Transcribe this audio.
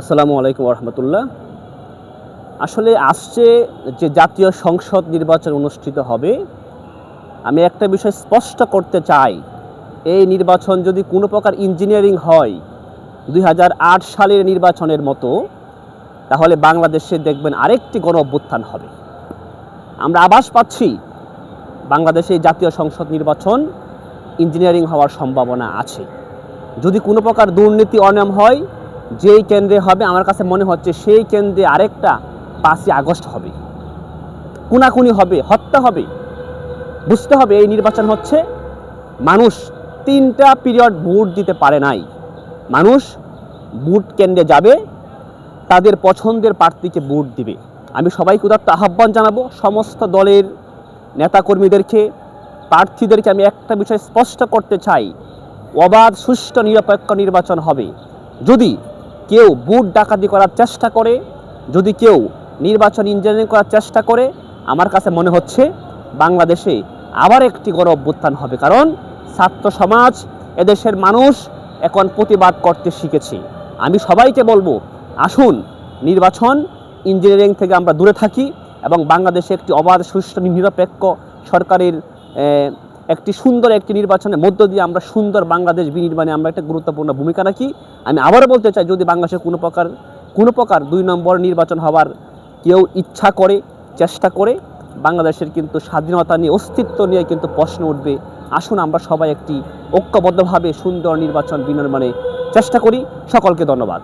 আসসালামু আলাইকুম রহমতুল্লাহ আসলে আসছে যে জাতীয় সংসদ নির্বাচন অনুষ্ঠিত হবে, আমি একটা বিষয় স্পষ্ট করতে চাই। এই নির্বাচন যদি কোনো প্রকার ইঞ্জিনিয়ারিং হয় দুই হাজার আট সালের নির্বাচনের মতো, তাহলে বাংলাদেশে দেখবেন আরেকটি গণ অভ্যুত্থান হবে। আমরা আভাস পাচ্ছি, বাংলাদেশে জাতীয় সংসদ নির্বাচন ইঞ্জিনিয়ারিং হওয়ার সম্ভাবনা আছে। যদি কোনো প্রকার দুর্নীতি অনিয়ম হয় যেই কেন্দ্রে হবে, আমার কাছে মনে হচ্ছে সেই কেন্দ্রে আরেকটা পাঁচই আগস্ট হবে। কুনাকুনি হবে, হত্যা হবে। বুঝতে হবে, এই নির্বাচন হচ্ছে, মানুষ তিনটা পিরিয়ড ভোট দিতে পারে নাই। মানুষ ভোট কেন্দ্রে যাবে, তাদের পছন্দের প্রার্থীকে ভোট দিবে। আমি সবাইকে উদাত্ত আহ্বান জানাব, সমস্ত দলের নেতাকর্মীদেরকে, প্রার্থীদেরকে আমি একটা বিষয় স্পষ্ট করতে চাই, অবাধ, সুষ্ঠু, নিরপেক্ষ নির্বাচন হবে। যদি কেউ বুট ডাকাতি করার চেষ্টা করে, যদি কেউ নির্বাচন ইঞ্জিনিয়ারিং করার চেষ্টা করে, আমার কাছে মনে হচ্ছে বাংলাদেশে আবার একটি গণ অভ্যুত্থান হবে। কারণ ছাত্র সমাজ, এদেশের মানুষ এখন প্রতিবাদ করতে শিখেছে। আমি সবাইকে বলব, আসুন নির্বাচন ইঞ্জিনিয়ারিং থেকে আমরা দূরে থাকি এবং বাংলাদেশে একটি অবাধ, সুষ্ঠু, নিরপেক্ষ সরকারের একটি সুন্দর একটি নির্বাচনের মধ্য দিয়ে আমরা সুন্দর বাংলাদেশ বিনির্মাণে আমরা একটা গুরুত্বপূর্ণ ভূমিকা রাখি। আমি আবারও বলতে চাই, যদি বাংলাদেশে কোনো প্রকার কোনো প্রকার দুই নম্বর নির্বাচন হওয়ার কেউ ইচ্ছা করে, চেষ্টা করে, বাংলাদেশের কিন্তু স্বাধীনতা নিয়ে, অস্তিত্ব নিয়ে কিন্তু প্রশ্ন উঠবে। আসুন আমরা সবাই একটি ঐক্যবদ্ধভাবে সুন্দর নির্বাচন বিনির্মাণে চেষ্টা করি। সকলকে ধন্যবাদ।